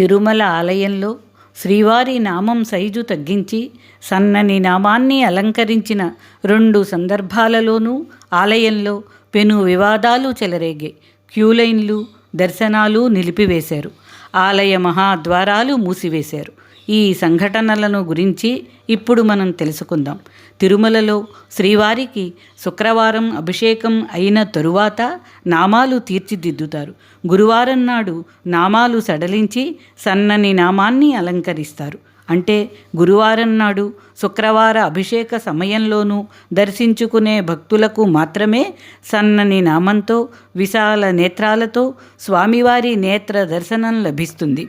తిరుమల ఆలయంలో శ్రీవారి నామం సైజు తగ్గించి సన్నని నామాన్ని అలంకరించిన రెండు సందర్భాలలోనూ ఆలయంలో పెను వివాదాలు చెలరేగే. క్యూలైన్లు దర్శనాలు నిలిపివేశారు. ఆలయ మహాద్వారాలు మూసివేశారు. ఈ సంఘటనలను గురించి ఇప్పుడు మనం తెలుసుకుందాం. తిరుమలలో శ్రీవారికి శుక్రవారం అభిషేకం అయిన తరువాత నామాలు తీర్చిదిద్దుతారు. గురువారం నాడు నామాలు సడలించి సన్నని నామాన్ని అలంకరిస్తారు. అంటే గురువారం నాడు శుక్రవార అభిషేక సమయంలోనూ దర్శించుకునే భక్తులకు మాత్రమే సన్నని నామంతో విశాల నేత్రాలతో స్వామివారి నేత్ర దర్శనం లభిస్తుంది.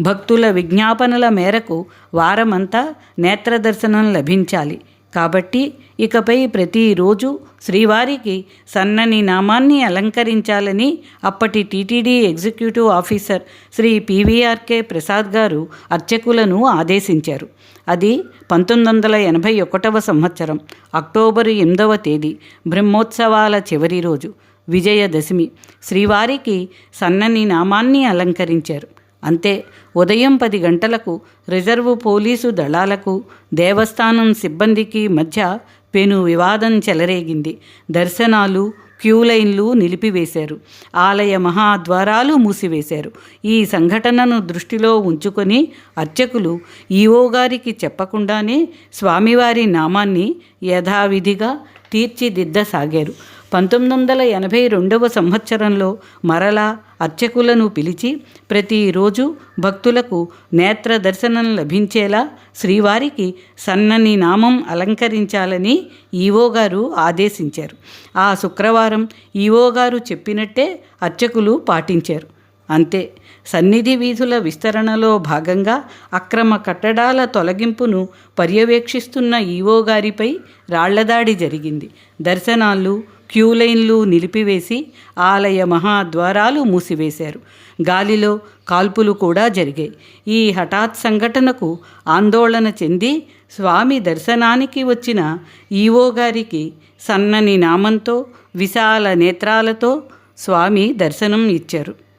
భక్తుల విజ్ఞాపనల మేరకు వారమంతా నేత్ర దర్శనం లభించాలి. కాబట్టి ఇకపై ప్రతిరోజు శ్రీవారికి సన్నని నామాన్ని అలంకరించాలని అప్పటి TTD executive officer Shri P V R K Prasad గారు అర్చకులను ఆదేశించారు. అది పంతొమ్మిది వందల ఎనభై ఒకటవ సంవత్సరం అక్టోబరు ఎనిమిదవ తేదీ బ్రహ్మోత్సవాల చివరి రోజు విజయదశమి. శ్రీవారికి సన్నని నామాన్ని అలంకరించారు. అంతే ఉదయం పది గంటలకు రిజర్వు పోలీసు దళాలకు దేవస్థానం సిబ్బందికి మధ్య పెను వివాదం చెలరేగింది. దర్శనాలు క్యూలైన్లు నిలిపివేశారు. ఆలయ మహాద్వారాలు మూసివేశారు. ఈ సంఘటనను దృష్టిలో ఉంచుకొని అర్చకులు ఈవో గారికి చెప్పకుండానే స్వామివారి నామాన్ని యథావిధిగా తీర్చిదిద్దసాగారు. పంతొమ్మిది వందల ఎనభై రెండవ సంవత్సరంలో మరలా అర్చకులను పిలిచి ప్రతిరోజు భక్తులకు నేత్ర దర్శనం లభించేలా శ్రీవారికి సన్నని నామం అలంకరించాలని ఈవో గారు ఆదేశించారు. ఆ శుక్రవారం ఈవో గారు చెప్పినట్టే అర్చకులు పాటించారు. అంతే. సన్నిధి వీధుల విస్తరణలో భాగంగా అక్రమ కట్టడాల తొలగింపును పర్యవేక్షిస్తున్న ఈవో గారిపై రాళ్ళదాడి జరిగింది. దర్శనాలు క్యూలైన్లు నిలిపివేసి ఆలయ మహాద్వారాలు మూసివేశారు. గాలిలో కాల్పులు కూడా జరిగాయి. ఈ హఠాత్ సంఘటనకు ఆందోళన చెంది స్వామి దర్శనానికి వచ్చిన ఈవో గారికి సన్నని నామంతో విశాల నేత్రాలతో స్వామి దర్శనం ఇచ్చారు.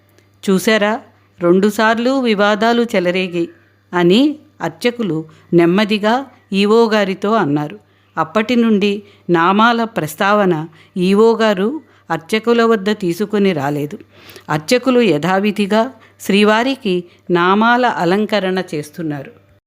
చూసారా రెండుసార్లు వివాదాలు చెలరేగాయి అని అర్చకులు నెమ్మదిగా ఈవో గారితో అన్నారు. అప్పటి నుండి నామాల ప్రస్తావన ఈవో గారు అర్చకుల వద్ద తీసుకుని రాలేదు. అర్చకులు యథావిధిగా శ్రీవారికి నామాల అలంకరణ చేస్తున్నారు.